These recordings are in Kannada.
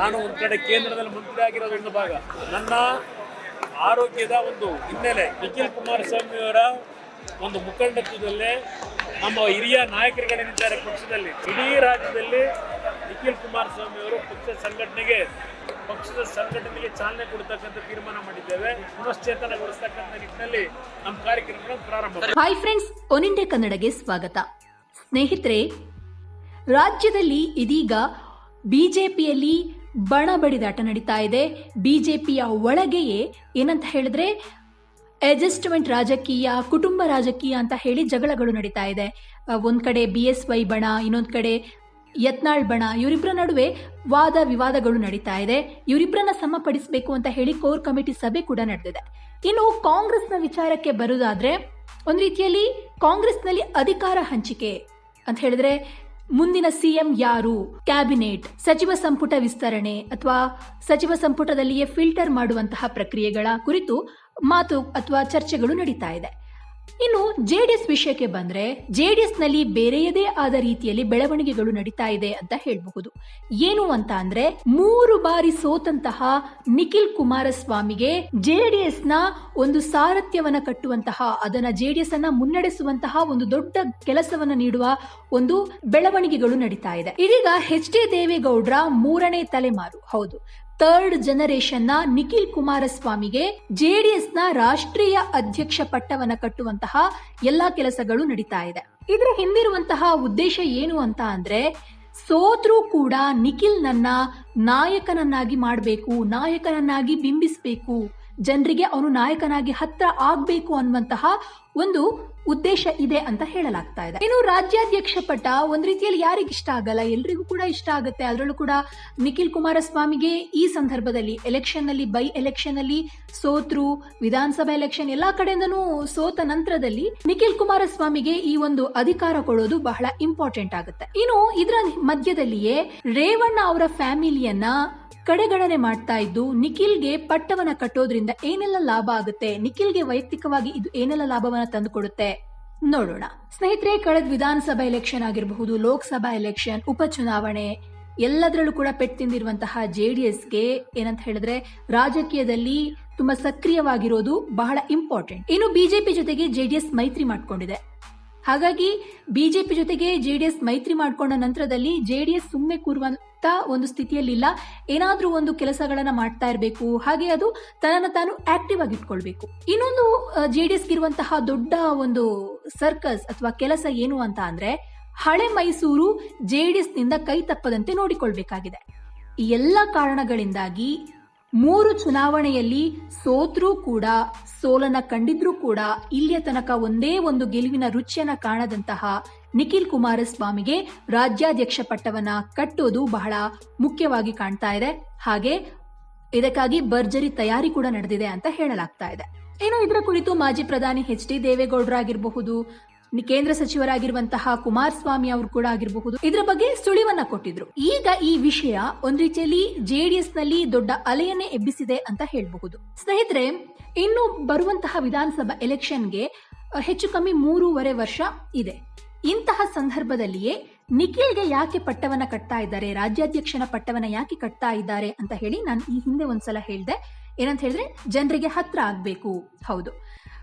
ನಾನು ಒಂದು ಕಡೆ ಕೇಂದ್ರದಲ್ಲಿ ಮಂತ್ರಿ ಆಗಿರೋದು ಒಂದು ಭಾಗ. ನನ್ನ ಆರೋಗ್ಯದ ಒಂದು ಹಿನ್ನೆಲೆ ನಿಖಿಲ್ ಕುಮಾರಸ್ವಾಮಿಯವರ ಒಂದು ಮುಖಂಡತ್ವದಲ್ಲೇ ನಮ್ಮ ಹಿರಿಯ ನಾಯಕರುಗಳೇನಿದ್ದಾರೆ ಪಕ್ಷದಲ್ಲಿ, ಇಡೀ ರಾಜ್ಯದಲ್ಲಿ ನಿಖಿಲ್ ಕುಮಾರಸ್ವಾಮಿ ಅವರು ಪಕ್ಷದ ಸಂಘಟನೆಗೆ ಪಕ್ಷದ ಸಂಘಟನೆಗೆ ಚಾಲನೆ ಕೊಡ್ತಕ್ಕಂಥ ತೀರ್ಮಾನ ಮಾಡಿದ್ದೇವೆ. ಪುನಶ್ಚೇತನಗೊಳಿಸ್ತಕ್ಕಂಥ ನಿಟ್ಟಿನಲ್ಲಿ ನಮ್ಮ ಕಾರ್ಯಕ್ರಮಗಳನ್ನು ಪ್ರಾರಂಭ. ಹಾಯ್ ಫ್ರೆಂಡ್ಸ್ ಒನಿಂಡೆ ಕನ್ನಡಗೆ ಸ್ವಾಗತ. ಸ್ನೇಹಿತರೆ, ರಾಜ್ಯದಲ್ಲಿ ಇದೀಗ ಬಿಜೆಪಿಯಲ್ಲಿ ಬಣ ಬಡಿದಾಟ ನಡೀತಾ ಇದೆ. ಬಿಜೆಪಿಯ ಒಳಗೆಯೇ ಏನಂತ ಹೇಳಿದ್ರೆ ಅಡ್ಜಸ್ಟ್ಮೆಂಟ್ ರಾಜಕೀಯ, ಕುಟುಂಬ ರಾಜಕೀಯ ಅಂತ ಹೇಳಿ ಜಗಳಗಳು ನಡೀತಾ ಇದೆ. ಒಂದು ಕಡೆ ಬಿ ಎಸ್ ವೈ ಬಣ, ಇನ್ನೊಂದ್ ಕಡೆ ಯತ್ನಾಳ್ ಬಣ ಇವರಿಬ್ಬರ ನಡುವೆ ವಾದ ವಿವಾದಗಳು ನಡೀತಾ ಇದೆ. ಇವರಿಬ್ಬರನ್ನ ಸಮಪಡಿಸಬೇಕು ಅಂತ ಹೇಳಿ ಕೋರ್ ಕಮಿಟಿ ಸಭೆ ಕೂಡ ನಡೆದಿದೆ. ಇನ್ನು ಕಾಂಗ್ರೆಸ್ನ ವಿಚಾರಕ್ಕೆ ಬರುವುದಾದ್ರೆ ಒಂದ್ ರೀತಿಯಲ್ಲಿ ಕಾಂಗ್ರೆಸ್ನಲ್ಲಿ ಅಧಿಕಾರ ಹಂಚಿಕೆ ಅಂತ ಹೇಳಿದ್ರೆ ಮುಂದಿನ ಸಿಎಂ ಯಾರು? ಕ್ಯಾಬಿನೆಟ್, ಸಚಿವ ಸಂಪುಟ ವಿಸ್ತರಣೆ ಅಥವಾ ಸಚಿವ ಸಂಪುಟದಲ್ಲಿಯೇ ಫಿಲ್ಟರ್ ಮಾಡುವಂತಹ ಪ್ರಕ್ರಿಯೆಗಳ ಕುರಿತು ಮಾತು ಅಥವಾ ಚರ್ಚೆಗಳು ನಡೀತಾ ಇದೆ. ಇನ್ನು ಜೆಡಿಎಸ್ ವಿಷಯಕ್ಕೆ ಬಂದ್ರೆ ಜೆಡಿಎಸ್ನಲ್ಲಿ ಬೇರೆಯದೇ ಆದ ರೀತಿಯಲ್ಲಿ ಬೆಳವಣಿಗೆಗಳು ನಡೀತಾ ಇದೆ ಅಂತ ಹೇಳಬಹುದು. ಏನು ಅಂತ ಅಂದ್ರೆ ಮೂರು ಬಾರಿ ಸೋತಂತಹ ನಿಖಿಲ್ ಕುಮಾರಸ್ವಾಮಿಗೆ ಜೆಡಿಎಸ್ನ ಒಂದು ಸಾರಥ್ಯವನ್ನ ಕಟ್ಟುವಂತಹ, ಅದನ್ನ ಜೆಡಿಎಸ್ ಅನ್ನ ಮುನ್ನಡೆಸುವಂತಹ ಒಂದು ದೊಡ್ಡ ಕೆಲಸವನ್ನ ನೀಡುವ ಒಂದು ಬೆಳವಣಿಗೆಗಳು ನಡೀತಾ ಇದೆ. ಇದೀಗ ಎಚ್ ಡಿ ದೇವೇಗೌಡ್ರ ಮೂರನೇ ತಲೆಮಾರು. ಹೌದು. ಥರ್ಡ್ ಜನರೇಷನ್ನ ನಿಖಿಲ್ ಕುಮಾರಸ್ವಾಮಿಗೆ ಜೆಡಿಎಸ್ನ ರಾಷ್ಟ್ರೀಯ ಅಧ್ಯಕ್ಷ ಪಟ್ಟವನ್ನ ಕಟ್ಟುವಂತಹ ಎಲ್ಲಾ ಕೆಲಸಗಳು ನಡೀತಾ ಇದೆ. ಇದರ ಹಿಂದಿರುವಂತಹ ಉದ್ದೇಶ ಏನು ಅಂತ ಅಂದ್ರೆ ಸೋತ್ರೂ ಕೂಡ ನಿಖಿಲ್ ನನ್ನ ನಾಯಕನನ್ನಾಗಿ ಮಾಡಬೇಕು, ನಾಯಕನನ್ನಾಗಿ ಬಿಂಬಿಸಬೇಕು, ಜನರಿಗೆ ಅವನು ನಾಯಕನಾಗಿ ಹತ್ರ ಆಗ್ಬೇಕು ಅನ್ನುವಂತಹ ಒಂದು ಉದ್ದೇಶ ಇದೆ ಅಂತ ಹೇಳಲಾಗ್ತಾ ಇದೆ. ಇನ್ನು ರಾಜ್ಯಾಧ್ಯಕ್ಷ ಪಟ್ಟ ಒಂದ್ ರೀತಿಯಲ್ಲಿ ಯಾರಿಗೆ ಇಷ್ಟ ಆಗಲ್ಲ, ಎಲ್ರಿಗೂ ಕೂಡ ಇಷ್ಟ ಆಗುತ್ತೆ. ಅದರಲ್ಲೂ ಕೂಡ ನಿಖಿಲ್ ಕುಮಾರಸ್ವಾಮಿಗೆ ಈ ಸಂದರ್ಭದಲ್ಲಿ ಎಲೆಕ್ಷನ್ನಲ್ಲಿ ಬೈ ಎಲೆಕ್ಷನ್ ಅಲ್ಲಿ ಸೋತ್ರು, ವಿಧಾನಸಭಾ ಎಲೆಕ್ಷನ್ ಎಲ್ಲಾ ಕಡೆಯಿಂದನೂ ಸೋತ ನಂತರದಲ್ಲಿ ನಿಖಿಲ್ ಕುಮಾರಸ್ವಾಮಿಗೆ ಈ ಒಂದು ಅಧಿಕಾರ ಕೊಡೋದು ಬಹಳ ಇಂಪಾರ್ಟೆಂಟ್ ಆಗುತ್ತೆ. ಇನ್ನು ಇದರ ಮಧ್ಯದಲ್ಲಿಯೇ ರೇವಣ್ಣ ಅವರ ಫ್ಯಾಮಿಲಿಯನ್ನ ಕಡೆಗಣನೆ ಮಾಡ್ತಾ ಇದ್ದು, ನಿಖಿಲ್ಗೆ ಪಟ್ಟವನ್ನ ಕಟ್ಟೋದ್ರಿಂದ ಏನೆಲ್ಲ ಲಾಭ ಆಗುತ್ತೆ? ನಿಖಿಲ್ಗೆ ವೈಯಕ್ತಿಕವಾಗಿ ಇದು ಏನೆಲ್ಲ ಲಾಭವನ್ನ ತಂದುಕೊಡುತ್ತೆ. ನೋಡೋಣ. ಸ್ನೇಹಿತರೆ, ಕಳೆದ ವಿಧಾನಸಭಾ ಎಲೆಕ್ಷನ್ ಆಗಿರಬಹುದು, ಲೋಕಸಭಾ ಎಲೆಕ್ಷನ್, ಉಪಚುನಾವಣೆ, ಎಲ್ಲದರಲ್ಲೂ ಕೂಡ ಪೆಟ್ಟು ತಿಂದಿರುವಂತಹ ಜೆಡಿಎಸ್ಗೆ ಏನಂತ ಹೇಳಿದ್ರೆ ರಾಜಕೀಯದಲ್ಲಿ ತುಂಬಾ ಸಕ್ರಿಯವಾಗಿರೋದು ಬಹಳ ಇಂಪಾರ್ಟೆಂಟ್ ಇನ್ನು ಬಿಜೆಪಿ ಜೊತೆಗೆ ಜೆಡಿಎಸ್ ಮೈತ್ರಿ ಮಾಡ್ಕೊಂಡಿದೆ. ಹಾಗಾಗಿ ಬಿಜೆಪಿ ಜೊತೆಗೆ ಜೆಡಿಎಸ್ ಮೈತ್ರಿ ಮಾಡಿಕೊಂಡ ನಂತರದಲ್ಲಿ ಜೆಡಿಎಸ್ ಸುಮ್ಮನೆ ಕೂರುವಂತ ಒಂದು ಸ್ಥಿತಿಯಲ್ಲಿಲ್ಲ. ಏನಾದರೂ ಒಂದು ಕೆಲಸಗಳನ್ನ ಮಾಡ್ತಾ ಇರಬೇಕು. ಹಾಗೆ ಅದು ತನ್ನನ್ನು ತಾನು ಆಕ್ಟಿವ್ ಆಗಿ ಇಟ್ಕೊಳ್ಬೇಕು. ಇನ್ನೊಂದು ಜೆಡಿಎಸ್ ಇರುವಂತಹ ದೊಡ್ಡ ಒಂದು ಸರ್ಕಸ್ ಅಥವಾ ಕೆಲಸ ಏನು ಅಂತ ಅಂದ್ರೆ ಹಳೆ ಮೈಸೂರು ಜೆಡಿಎಸ್ನಿಂದ ಕೈ ತಪ್ಪದಂತೆ ನೋಡಿಕೊಳ್ಬೇಕಾಗಿದೆ. ಈ ಎಲ್ಲ ಕಾರಣಗಳಿಂದಾಗಿ ಮೂರು ಚುನಾವಣೆಯಲ್ಲಿ ಸೋತ್ರೂ ಕೂಡ ಸೋಲನ ಕಂಡಿದ್ರೂ ಕೂಡ ಇಲ್ಲಿಯ ತನಕ ಒಂದೇ ಒಂದು ಗೆಲುವಿನ ರುಚಿಯನ್ನ ಕಾಣದಂತಹ ನಿಖಿಲ್ ಕುಮಾರಸ್ವಾಮಿಗೆ ರಾಜ್ಯಾಧ್ಯಕ್ಷ ಪಟ್ಟವನ್ನ ಕಟ್ಟೋದು ಬಹಳ ಮುಖ್ಯವಾಗಿ ಕಾಣ್ತಾ ಇದೆ. ಹಾಗೆ ಇದಕ್ಕಾಗಿ ಭರ್ಜರಿ ತಯಾರಿ ಕೂಡ ನಡೆದಿದೆ ಅಂತ ಹೇಳಲಾಗ್ತಾ ಇದೆ. ಇನ್ನು ಇದರ ಕುರಿತು ಮಾಜಿ ಪ್ರಧಾನಿ ಎಚ್ ಡಿ ದೇವೇಗೌಡರ ಆಗಿರಬಹುದು ನಿ- ಕೇಂದ್ರ ಸಚಿವರಾಗಿರುವಂತಹ ಕುಮಾರಸ್ವಾಮಿ ಅವರು ಕೂಡ ಆಗಿರಬಹುದು. ಇದರ ಬಗ್ಗೆ ಸುಳಿವನ್ನ ಕೊಟ್ಟಿದ್ರು. ಈಗ ಈ ವಿಷಯ ಒಂದ್ ರೀತಿಯಲ್ಲಿ ಜೆಡಿಎಸ್ನಲ್ಲಿ ದೊಡ್ಡ ಅಲೆಯನ್ನೇ ಎಬ್ಬಿಸಿದೆ ಅಂತ ಹೇಳಬಹುದು. ಸ್ನೇಹಿತರೆ, ಇನ್ನು ಬರುವಂತಹ ವಿಧಾನಸಭಾ ಎಲೆಕ್ಷನ್ಗೆ ಹೆಚ್ಚು ಕಮ್ಮಿ ಮೂರುವರೆ ವರ್ಷ ಇದೆ. ಇಂತಹ ಸಂದರ್ಭದಲ್ಲಿಯೇ ನಿಖಿಲ್ಗೆ ಯಾಕೆ ಪಟ್ಟವನ್ನ ಕಟ್ತಾ ಇದ್ದಾರೆ, ರಾಜ್ಯಾಧ್ಯಕ್ಷನ ಪಟ್ಟವನ್ನ ಯಾಕೆ ಕಟ್ತಾ ಇದ್ದಾರೆ ಅಂತ ಹೇಳಿ ನಾನು ಈ ಹಿಂದೆ ಒಂದ್ಸಲ ಹೇಳ್ದೆ. ಏನಂತ ಹೇಳಿದ್ರೆ ಜನರಿಗೆ ಹತ್ರ ಆಗ್ಬೇಕು. ಹೌದು.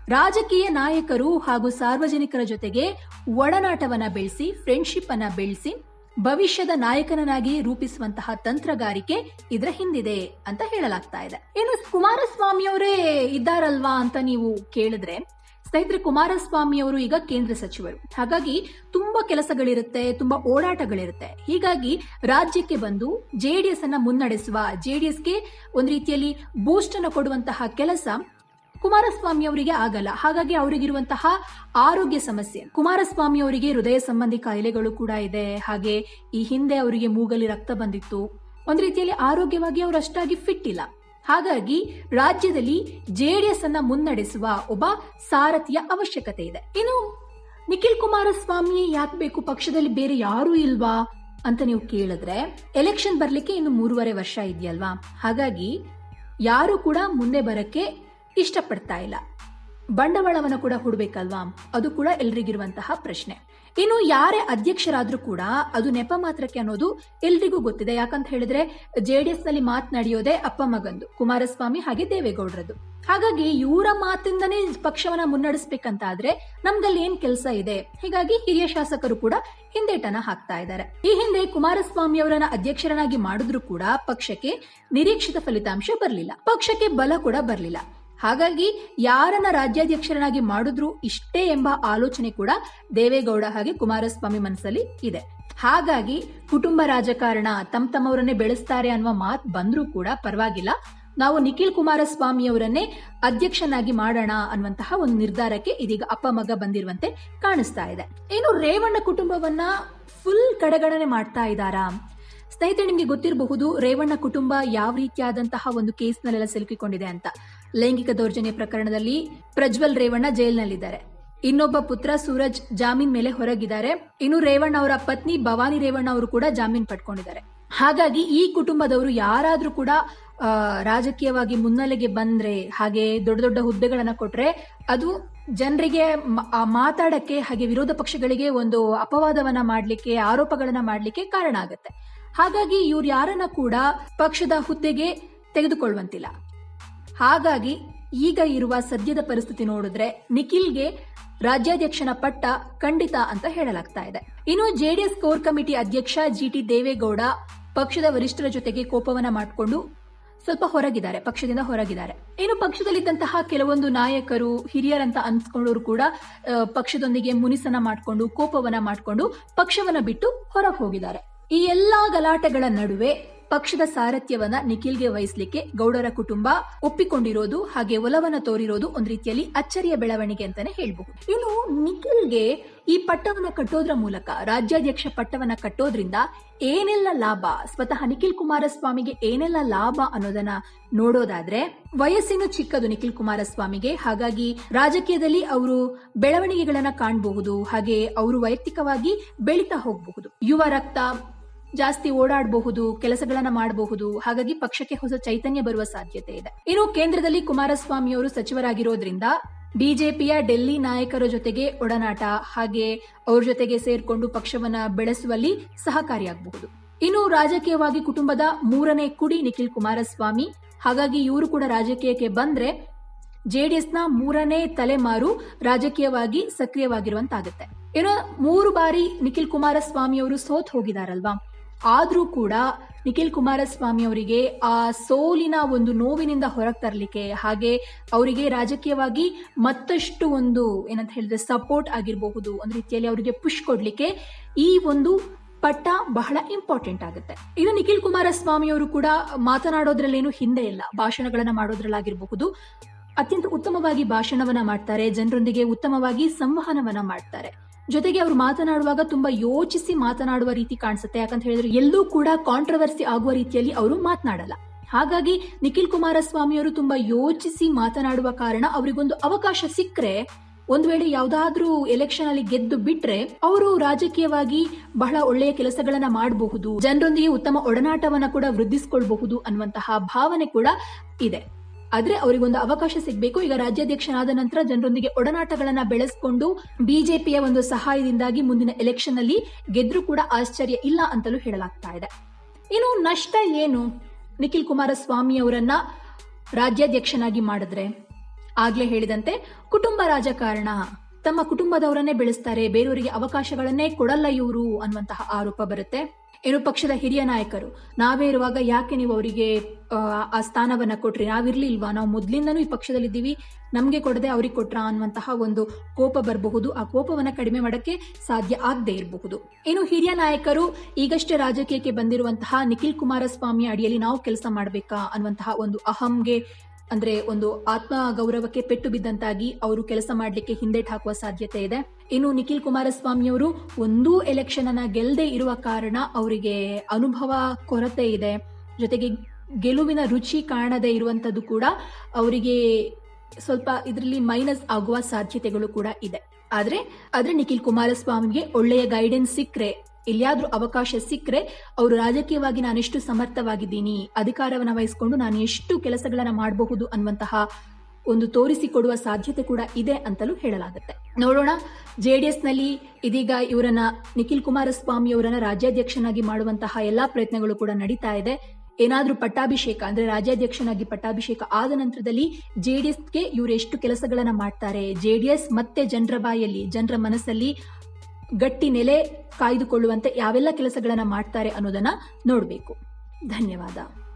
ರಾಜಕೀಯ ನಾಯಕರು ಹಾಗೂ ಸಾರ್ವಜನಿಕರ ಜೊತೆಗೆ ಒಡನಾಟವನ್ನ ಬೆಳೆಸಿ ಫ್ರೆಂಡ್ಶಿಪ್ ಅನ್ನ ಬೆಳೆಸಿ, ಭವಿಷ್ಯದ ನಾಯಕನನ್ನಾಗಿ ರೂಪಿಸುವಂತಹ ತಂತ್ರಗಾರಿಕೆ ಇದರ ಹಿಂದಿದೆ ಅಂತ ಹೇಳಲಾಗ್ತಾ ಇದೆ. ಇನ್ನು ಕುಮಾರಸ್ವಾಮಿ ಅವರೇ ಇದ್ದಾರಲ್ವಾ ಅಂತ ನೀವು ಕೇಳಿದ್ರೆ ಸ್ನೇಹಿತರೆ ಕುಮಾರಸ್ವಾಮಿ ಅವರು ಈಗ ಕೇಂದ್ರ ಸಚಿವರು. ಹಾಗಾಗಿ ತುಂಬಾ ಕೆಲಸಗಳಿರುತ್ತೆ, ತುಂಬಾ ಓಡಾಟಗಳಿರುತ್ತೆ. ಹೀಗಾಗಿ ರಾಜ್ಯಕ್ಕೆ ಬಂದು ಜೆ ಡಿ ಎಸ್ ಅನ್ನ ಮುನ್ನಡೆಸುವ, ಜೆ ಡಿ ಎಸ್ಗೆ ಒಂದು ರೀತಿಯಲ್ಲಿ ಬೂಸ್ಟ್ ಅನ್ನು ಕೊಡುವಂತಹ ಕೆಲಸ ಕುಮಾರಸ್ವಾಮಿ ಅವರಿಗೆ ಆಗಲ್ಲ. ಹಾಗಾಗಿ ಅವರಿಗಿರುವಂತಹ ಆರೋಗ್ಯ ಸಮಸ್ಯೆ ಕುಮಾರಸ್ವಾಮಿ ಅವರಿಗೆ ಹೃದಯ ಸಂಬಂಧಿ ಕಾಯಿಲೆಗಳು ಕೂಡ ಇದೆ. ಹಾಗೆ ಈ ಹಿಂದೆ ಅವರಿಗೆ ಮೂಗಲಿ ರಕ್ತ ಬಂದಿತ್ತು. ಒಂದು ರೀತಿಯಲ್ಲಿ ಆರೋಗ್ಯವಾಗಿ ಅವರು ಅಷ್ಟಾಗಿ ಫಿಟ್ ಇಲ್ಲ. ಹಾಗಾಗಿ ರಾಜ್ಯದಲ್ಲಿ ಜೆಡಿಎಸ್ ಅನ್ನ ಮುನ್ನಡೆಸುವ ಒಬ್ಬ ಸಾರಥಿಯ ಅವಶ್ಯಕತೆ ಇದೆ. ಇನ್ನು ನಿಖಿಲ್ ಕುಮಾರಸ್ವಾಮಿ ಯಾಕೆ ಬೇಕು? ಪಕ್ಷದಲ್ಲಿ ಬೇರೆ ಯಾರೂ ಇಲ್ವಾ? ಅಂತ ನೀವು ಕೇಳಿದ್ರೆ ಎಲೆಕ್ಷನ್ ಬರ್ಲಿಕ್ಕೆ ಇನ್ನು ಮೂರುವರೆ ವರ್ಷ ಇದೆಯಲ್ವಾ? ಹಾಗಾಗಿ ಯಾರು ಕೂಡ ಮುಂದೆ ಬರಕ್ಕೆ ಇಷ್ಟಪಡ್ತಾ ಇಲ್ಲ. ಬಂಡವಾಳವನ್ನ ಕೂಡ ಹೂಡಬೇಕಲ್ವಾ? ಅದು ಕೂಡ ಎಲ್ರಿಗಿರುವಂತಹ ಪ್ರಶ್ನೆ. ಇನ್ನು ಯಾರೇ ಅಧ್ಯಕ್ಷರಾದ್ರೂ ಕೂಡ ಅದು ನೆಪ ಮಾತ್ರಕ್ಕೆ ಅನ್ನೋದು ಎಲ್ರಿಗೂ ಗೊತ್ತಿದೆ. ಯಾಕಂತ ಹೇಳಿದ್ರೆ ಜೆಡಿಎಸ್ನಲ್ಲಿ ಮಾತನಾಡಿಯೋದೇ ಅಪ್ಪ ಮಗಂದು, ಕುಮಾರಸ್ವಾಮಿ ಹಾಗೆ ದೇವೇಗೌಡರದ್ದು. ಹಾಗಾಗಿ ಇವರ ಮಾತಿಂದನೇ ಪಕ್ಷವನ್ನ ಮುನ್ನಡೆಸಬೇಕಂತ ಆದ್ರೆ ನಮ್ದಲ್ಲಿ ಏನ್ ಕೆಲಸ ಇದೆ? ಹೀಗಾಗಿ ಹಿರಿಯ ಶಾಸಕರು ಕೂಡ ಹಿಂದೇಟನ ಹಾಕ್ತಾ ಇದ್ದಾರೆ. ಈ ಹಿಂದೆ ಕುಮಾರಸ್ವಾಮಿ ಅವರನ್ನ ಅಧ್ಯಕ್ಷರನ್ನಾಗಿ ಮಾಡಿದ್ರು ಕೂಡ ಪಕ್ಷಕ್ಕೆ ನಿರೀಕ್ಷಿತ ಫಲಿತಾಂಶ ಬರಲಿಲ್ಲ. ಪಕ್ಷಕ್ಕೆ ಬಲ ಕೂಡ ಬರಲಿಲ್ಲ. ಹಾಗಾಗಿ ಯಾರನ್ನ ರಾಜ್ಯಾಧ್ಯಕ್ಷರನ್ನಾಗಿ ಮಾಡಿದ್ರು ಇಷ್ಟೇ ಎಂಬ ಆಲೋಚನೆ ಕೂಡ ದೇವೇಗೌಡ ಹಾಗೆ ಕುಮಾರಸ್ವಾಮಿ ಮನಸ್ಸಲ್ಲಿ ಇದೆ. ಹಾಗಾಗಿ ಕುಟುಂಬ ರಾಜಕಾರಣ ತಮ್ ತಮ್ಮವರನ್ನೇ ಬೆಳೆಸ್ತಾರೆ ಅನ್ನುವ ಮಾತು ಬಂದ್ರೂ ಕೂಡ ಪರವಾಗಿಲ್ಲ. ನಾವು ನಿಖಿಲ್ ಕುಮಾರಸ್ವಾಮಿ ಅವರನ್ನೇ ಅಧ್ಯಕ್ಷನಾಗಿ ಮಾಡೋಣ ಅನ್ನುವಂತಹ ಒಂದು ನಿರ್ಧಾರಕ್ಕೆ ಇದೀಗ ಅಪ್ಪ ಮಗ ಬಂದಿರುವಂತೆ ಕಾಣಿಸ್ತಾ ಇದೆ. ಏನು ರೇವಣ್ಣ ಕುಟುಂಬವನ್ನ ಫುಲ್ ಕಡೆಗಣನೆ ಮಾಡ್ತಾ ಇದ್ದಾರಾ? ಸ್ನೇಹಿತರೆ, ನಿಮಗೆ ಗೊತ್ತಿರಬಹುದು, ರೇವಣ್ಣ ಕುಟುಂಬ ಯಾವ ರೀತಿಯಾದಂತಹ ಒಂದು ಕೇಸ್ನಲ್ಲೆಲ್ಲ ಸಿಲುಕಿಕೊಂಡಿದೆ ಅಂತ. ಲೈಂಗಿಕ ದೌರ್ಜನ್ಯ ಪ್ರಕರಣದಲ್ಲಿ ಪ್ರಜ್ವಲ್ ರೇವಣ್ಣ ಜೈಲ್ನಲ್ಲಿದ್ದಾರೆ. ಇನ್ನೊಬ್ಬ ಪುತ್ರ ಸೂರಜ್ ಜಾಮೀನ್ ಮೇಲೆ ಹೊರಗಿದ್ದಾರೆ. ಇನ್ನು ರೇವಣ್ಣ ಅವರ ಪತ್ನಿ ಭವಾನಿ ರೇವಣ್ಣ ಅವರು ಕೂಡ ಜಾಮೀನ್ ಪಡ್ಕೊಂಡಿದ್ದಾರೆ. ಹಾಗಾಗಿ ಈ ಕುಟುಂಬದವರು ಯಾರಾದ್ರೂ ಕೂಡ ರಾಜಕೀಯವಾಗಿ ಮುನ್ನೆಲೆಗೆ ಬಂದ್ರೆ, ಹಾಗೆ ದೊಡ್ಡ ದೊಡ್ಡ ಹುದ್ದೆಗಳನ್ನ ಕೊಟ್ರೆ ಅದು ಜನರಿಗೆ ಮಾತಾಡಕ್ಕೆ ಹಾಗೆ ವಿರೋಧ ಪಕ್ಷಗಳಿಗೆ ಒಂದು ಅಪವಾದವನ್ನ ಮಾಡ್ಲಿಕ್ಕೆ, ಆರೋಪಗಳನ್ನ ಮಾಡ್ಲಿಕ್ಕೆ ಕಾರಣ ಆಗುತ್ತೆ. ಹಾಗಾಗಿ ಇವ್ರು ಯಾರನ್ನ ಕೂಡ ಪಕ್ಷದ ಹುದ್ದೆಗೆ ತೆಗೆದುಕೊಳ್ಳುವಂತಿಲ್ಲ ಹಾಗಾಗಿ ಈಗ ಇರುವ ಸದ್ಯದ ಪರಿಸ್ಥಿತಿ ನೋಡಿದ್ರೆ ನಿಖಿಲ್ಗೆ ರಾಜ್ಯಾಧ್ಯಕ್ಷನ ಪಟ್ಟ ಖಂಡಿತ ಅಂತ ಹೇಳಲಾಗ್ತಾ ಇದೆ. ಇನ್ನು ಜೆಡಿಎಸ್ ಕೋರ್ ಕಮಿಟಿ ಅಧ್ಯಕ್ಷ ಜಿಟಿ ದೇವೇಗೌಡ ಪಕ್ಷದ ವರಿಷ್ಠರ ಜೊತೆಗೆ ಕೋಪವನ್ನ ಮಾಡಿಕೊಂಡು ಸ್ವಲ್ಪ ಹೊರಗಿದ್ದಾರೆ, ಪಕ್ಷದಿಂದ ಹೊರಗಿದ್ದಾರೆ. ಇನ್ನು ಪಕ್ಷದಲ್ಲಿದ್ದಂತಹ ಕೆಲವೊಂದು ನಾಯಕರು, ಹಿರಿಯರಂತ ಅನ್ಸ್ಕೊಂಡವರು ಕೂಡ ಪಕ್ಷದೊಂದಿಗೆ ಮುನಿಸನ ಮಾಡಿಕೊಂಡು, ಕೋಪವನ್ನ ಮಾಡಿಕೊಂಡು ಪಕ್ಷವನ್ನ ಬಿಟ್ಟು ಹೊರಗೆ ಹೋಗಿದ್ದಾರೆ. ಈ ಎಲ್ಲಾ ಗಲಾಟೆಗಳ ನಡುವೆ ಪಕ್ಷದ ಸಾರಥ್ಯವನ್ನ ನಿಖಿಲ್ಗೆ ವಹಿಸಲಿಕ್ಕೆ ಗೌಡರ ಕುಟುಂಬ ಒಪ್ಪಿಕೊಂಡಿರೋದು ಹಾಗೆ ಒಲವನ್ನ ತೋರಿರೋದು ಒಂದ್ ರೀತಿಯಲ್ಲಿ ಅಚ್ಚರಿಯ ಬೆಳವಣಿಗೆ ಅಂತಾನೆ ಹೇಳ್ಬಹುದು. ಇನ್ನು ನಿಖಿಲ್ಗೆ ಈ ಪಟ್ಟವನ್ನ ಕಟ್ಟೋದ್ರ ಮೂಲಕ ರಾಜ್ಯಾಧ್ಯಕ್ಷ ಪಟ್ಟವನ್ನ ಕಟ್ಟೋದ್ರಿಂದ ಏನೆಲ್ಲ ಲಾಭ, ಸ್ವತಃ ನಿಖಿಲ್ ಕುಮಾರಸ್ವಾಮಿಗೆ ಏನೆಲ್ಲ ಲಾಭ ಅನ್ನೋದನ್ನ ನೋಡೋದಾದ್ರೆ ವಯಸ್ಸಿನ ಚಿಕ್ಕದು ನಿಖಿಲ್ ಕುಮಾರಸ್ವಾಮಿಗೆ, ಹಾಗಾಗಿ ರಾಜಕೀಯದಲ್ಲಿ ಅವರು ಬೆಳವಣಿಗೆಗಳನ್ನ ಕಾಣಬಹುದು, ಹಾಗೆ ಅವರು ವೈಯಕ್ತಿಕವಾಗಿ ಬೆಳೀತಾ ಹೋಗಬಹುದು. ಯುವ ರಕ್ತ ಜಾಸ್ತಿ ಓಡಾಡಬಹುದು, ಕೆಲಸಗಳನ್ನ ಮಾಡಬಹುದು, ಹಾಗಾಗಿ ಪಕ್ಷಕ್ಕೆ ಹೊಸ ಚೈತನ್ಯ ಬರುವ ಸಾಧ್ಯತೆ ಇದೆ. ಇನ್ನು ಕೇಂದ್ರದಲ್ಲಿ ಕುಮಾರಸ್ವಾಮಿ ಅವರು ಸಚಿವರಾಗಿರೋದ್ರಿಂದ ಬಿಜೆಪಿಯ ಡೆಲ್ಲಿ ನಾಯಕರ ಜೊತೆಗೆ ಒಡನಾಟ, ಹಾಗೆ ಅವ್ರ ಜೊತೆಗೆ ಸೇರ್ಕೊಂಡು ಪಕ್ಷವನ್ನ ಬೆಳೆಸುವಲ್ಲಿ ಸಹಕಾರಿಯಾಗಬಹುದು. ಇನ್ನು ರಾಜಕೀಯವಾಗಿ ಕುಟುಂಬದ ಮೂರನೇ ಕುಡಿ ನಿಖಿಲ್ ಕುಮಾರಸ್ವಾಮಿ, ಹಾಗಾಗಿ ಇವರು ಕೂಡ ರಾಜಕೀಯಕ್ಕೆ ಬಂದ್ರೆ ಜೆಡಿಎಸ್ನ ಮೂರನೇ ತಲೆಮಾರು ರಾಜಕೀಯವಾಗಿ ಸಕ್ರಿಯವಾಗಿರುವಂತಾಗುತ್ತೆ. ಇನ್ನು ಮೂರು ಬಾರಿ ನಿಖಿಲ್ ಕುಮಾರಸ್ವಾಮಿ ಅವರು ಸೋತ್ ಹೋಗಿದಾರಲ್ವಾ? ಆದ್ರೂ ಕೂಡ ನಿಖಿಲ್ ಕುಮಾರಸ್ವಾಮಿ ಅವರಿಗೆ ಆ ಸೋಲಿನ ಒಂದು ನೋವಿನಿಂದ ಹೊರಗೆ ತರಲಿಕ್ಕೆ ಹಾಗೆ ಅವರಿಗೆ ರಾಜಕೀಯವಾಗಿ ಮತ್ತಷ್ಟು ಒಂದು ಏನಂತ ಹೇಳಿದ್ರೆ ಸಪೋರ್ಟ್ ಆಗಿರಬಹುದು ಒಂದು ರೀತಿಯಲ್ಲಿ ಅವರಿಗೆ ಪುಷ್ ಕೊಡಲಿಕ್ಕೆ ಈ ಒಂದು ಪಟ್ಟ ಬಹಳ ಇಂಪಾರ್ಟೆಂಟ್ ಆಗುತ್ತೆ. ಇದು ನಿಖಿಲ್ ಕುಮಾರಸ್ವಾಮಿ ಅವರು ಕೂಡ ಮಾತನಾಡೋದ್ರಲ್ಲೇನು ಹಿಂದೆ ಇಲ್ಲ. ಭಾಷಣಗಳನ್ನ ಮಾಡೋದ್ರಲ್ಲಾಗಿರಬಹುದು. ಅತ್ಯಂತ ಉತ್ತಮವಾಗಿ ಭಾಷಣವನ್ನ ಮಾಡ್ತಾರೆ. ಜನರೊಂದಿಗೆ ಉತ್ತಮವಾಗಿ ಸಂವಹನವನ್ನ ಮಾಡ್ತಾರೆ. ಜೊತೆಗೆ ಅವರು ಮಾತನಾಡುವಾಗ ತುಂಬಾ ಯೋಚಿಸಿ ಮಾತನಾಡುವ ರೀತಿ ಕಾಣಿಸುತ್ತೆ. ಯಾಕಂತ ಹೇಳಿದ್ರೆ ಎಲ್ಲೂ ಕೂಡ ಕಾಂಟ್ರವರ್ಸಿ ಆಗುವ ರೀತಿಯಲ್ಲಿ ಅವರು ಮಾತನಾಡಲ್ಲ. ಹಾಗಾಗಿ ನಿಖಿಲ್ ಕುಮಾರಸ್ವಾಮಿ ಅವರು ತುಂಬಾ ಯೋಚಿಸಿ ಮಾತನಾಡುವ ಕಾರಣ ಅವರಿಗೊಂದು ಅವಕಾಶ ಸಿಕ್ಕರೆ, ಒಂದ್ ವೇಳೆ ಯಾವ್ದಾದ್ರೂ ಎಲೆಕ್ಷನ್ ಅಲ್ಲಿ ಗೆದ್ದು ಬಿಟ್ರೆ ಅವರು ರಾಜಕೀಯವಾಗಿ ಬಹಳ ಒಳ್ಳೆಯ ಕೆಲಸಗಳನ್ನ ಮಾಡಬಹುದು, ಜನರೊಂದಿಗೆ ಉತ್ತಮ ಒಡನಾಟವನ್ನ ಕೂಡ ವೃದ್ಧಿಸಿಕೊಳ್ಬಹುದು ಅನ್ನುವಂತಹ ಭಾವನೆ ಕೂಡ ಇದೆ. ಆದ್ರೆ ಅವರಿಗೊಂದು ಅವಕಾಶ ಸಿಗಬೇಕು. ಈಗ ರಾಜ್ಯಾಧ್ಯಕ್ಷನಾದ ನಂತರ ಜನರೊಂದಿಗೆ ಒಡನಾಟಗಳನ್ನ ಬೆಳೆಸಿಕೊಂಡು ಬಿಜೆಪಿಯ ಒಂದು ಸಹಾಯದಿಂದಾಗಿ ಮುಂದಿನ ಎಲೆಕ್ಷನ್ ಅಲ್ಲಿ ಗೆದ್ರು ಕೂಡ ಆಶ್ಚರ್ಯ ಇಲ್ಲ ಅಂತಲೂ ಹೇಳಲಾಗ್ತಾ ಇದೆ. ಇನ್ನು ನಷ್ಟ ಏನು? ನಿಖಿಲ್ ಕುಮಾರಸ್ವಾಮಿ ಅವರನ್ನ ರಾಜ್ಯಾಧ್ಯಕ್ಷನಾಗಿ ಮಾಡಿದ್ರೆ? ಆಗ್ಲೇ ಹೇಳಿದಂತೆ ಕುಟುಂಬ ರಾಜಕಾರಣ. ತಮ್ಮ ಕುಟುಂಬದವರನ್ನೇ ಬೆಳೆಸ್ತಾರೆ ಬೇರೆಯವರಿಗೆ ಅವಕಾಶಗಳನ್ನೇ ಕೊಡಲ್ಲ ಇವರು ಅನ್ನುವಂತಹ ಆರೋಪ ಬರುತ್ತೆ. ಏನು ಪಕ್ಷದ ಹಿರಿಯ ನಾಯಕರು. ನಾವೇ ಇರುವಾಗ ಯಾಕೆ ನೀವು ಅವರಿಗೆ ಆ, ಸ್ಥಾನವನ್ನ ಕೊಟ್ರಿ? ನಾವಿರ್ಲಿಲ್ವಾ? ನಾವು ಮೊದ್ಲಿಂದನೂ ಈ ಪಕ್ಷದಲ್ಲಿದ್ದೀವಿ. ನಮ್ಗೆ ಕೊಡದೆ ಅವ್ರಿಗೆ ಕೊಟ್ರ ಅನ್ನುವಂತಹ ಒಂದು ಕೋಪ ಬರಬಹುದು. ಆ ಕೋಪವನ್ನ ಕಡಿಮೆ ಮಾಡಕ್ಕೆ ಸಾಧ್ಯ ಆಗದೆ ಇರಬಹುದು. ಇನ್ನು ಹಿರಿಯ ನಾಯಕರು ಈಗಷ್ಟೇ ರಾಜಕೀಯಕ್ಕೆ ಬಂದಿರುವಂತಹ ನಿಖಿಲ್ ಕುಮಾರಸ್ವಾಮಿ ಅಡಿಯಲ್ಲಿ ನಾವು ಕೆಲಸ ಮಾಡಬೇಕಾ ಅನ್ನುವಂತಹ ಒಂದು ಅಹಂಗೆ ಅಂದ್ರೆ ಒಂದು ಆತ್ಮ ಗೌರವಕ್ಕೆ ಪೆಟ್ಟು ಬಿದ್ದಂತಾಗಿ ಅವರು ಕೆಲಸ ಮಾಡಲಿಕ್ಕೆ ಹಿಂದೇಟ್ ಹಾಕುವ ಸಾಧ್ಯತೆ ಇದೆ. ಇನ್ನು ನಿಖಿಲ್ ಕುಮಾರಸ್ವಾಮಿ ಅವರು ಒಂದೂ ಎಲೆಕ್ಷನ್ ಅನ್ನ ಗೆಲ್ಲದೆ ಇರುವ ಕಾರಣ ಅವರಿಗೆ ಅನುಭವ ಕೊರತೆ ಇದೆ. ಜೊತೆಗೆ ಗೆಲುವಿನ ರುಚಿ ಕಾಣದೇ ಇರುವಂತದ್ದು ಕೂಡ ಅವರಿಗೆ ಸ್ವಲ್ಪ ಇದರಲ್ಲಿ ಮೈನಸ್ ಆಗುವ ಸಾಧ್ಯತೆಗಳು ಕೂಡ ಇದೆ. ಆದ್ರೆ ಆದ್ರೆ ನಿಖಿಲ್ ಕುಮಾರಸ್ವಾಮಿಗೆ ಒಳ್ಳೆಯ ಗೈಡೆನ್ಸ್ ಸಿಕ್ಕರೆ ಎಲ್ಲಿಯಾದ್ರೂ ಅವಕಾಶ ಸಿಕ್ಕರೆ ಅವರು ರಾಜಕೀಯವಾಗಿ ನಾನು ಎಷ್ಟು ಸಮರ್ಥವಾಗಿದ್ದೀನಿ, ಅಧಿಕಾರವನ್ನು ವಹಿಸಿಕೊಂಡು ನಾನು ಎಷ್ಟು ಕೆಲಸಗಳನ್ನ ಮಾಡಬಹುದು ಅನ್ನುವಂತಹ ಒಂದು ತೋರಿಸಿಕೊಡುವ ಸಾಧ್ಯತೆ ಕೂಡ ಇದೆ ಅಂತಲೂ ಹೇಳಲಾಗುತ್ತೆ. ನೋಡೋಣ ಜೆಡಿಎಸ್ನಲ್ಲಿ ಇದೀಗ ಇವರನ್ನ ನಿಖಿಲ್ ಕುಮಾರಸ್ವಾಮಿ ಅವರನ್ನ ರಾಜ್ಯಾಧ್ಯಕ್ಷನಾಗಿ ಮಾಡುವಂತಹ ಎಲ್ಲಾ ಪ್ರಯತ್ನಗಳು ಕೂಡ ನಡೀತಾ ಇದೆ. ಏನಾದ್ರೂ ಪಟ್ಟಾಭಿಷೇಕ, ಅಂದ್ರೆ ರಾಜ್ಯಾಧ್ಯಕ್ಷನಾಗಿ ಪಟ್ಟಾಭಿಷೇಕ ಆದ ನಂತರದಲ್ಲಿ ಜೆಡಿಎಸ್ಗೆ ಇವರು ಎಷ್ಟು ಕೆಲಸಗಳನ್ನ ಮಾಡ್ತಾರೆ ಜೆಡಿಎಸ್ ಮತ್ತೆ ಜನರ ಬಾಯಲ್ಲಿ, ಜನರ ಮನಸ್ಸಲ್ಲಿ ಗಟ್ಟಿ ನೆಲೆ ಕಾಯ್ದುಕೊಳ್ಳುವಂತೆ ಯಾವೆಲ್ಲ ಕೆಲಸಗಳನ್ನು ಮಾಡ್ತಾರೆ ಅನ್ನೋದನ್ನ ನೋಡಬೇಕು. ಧನ್ಯವಾದ.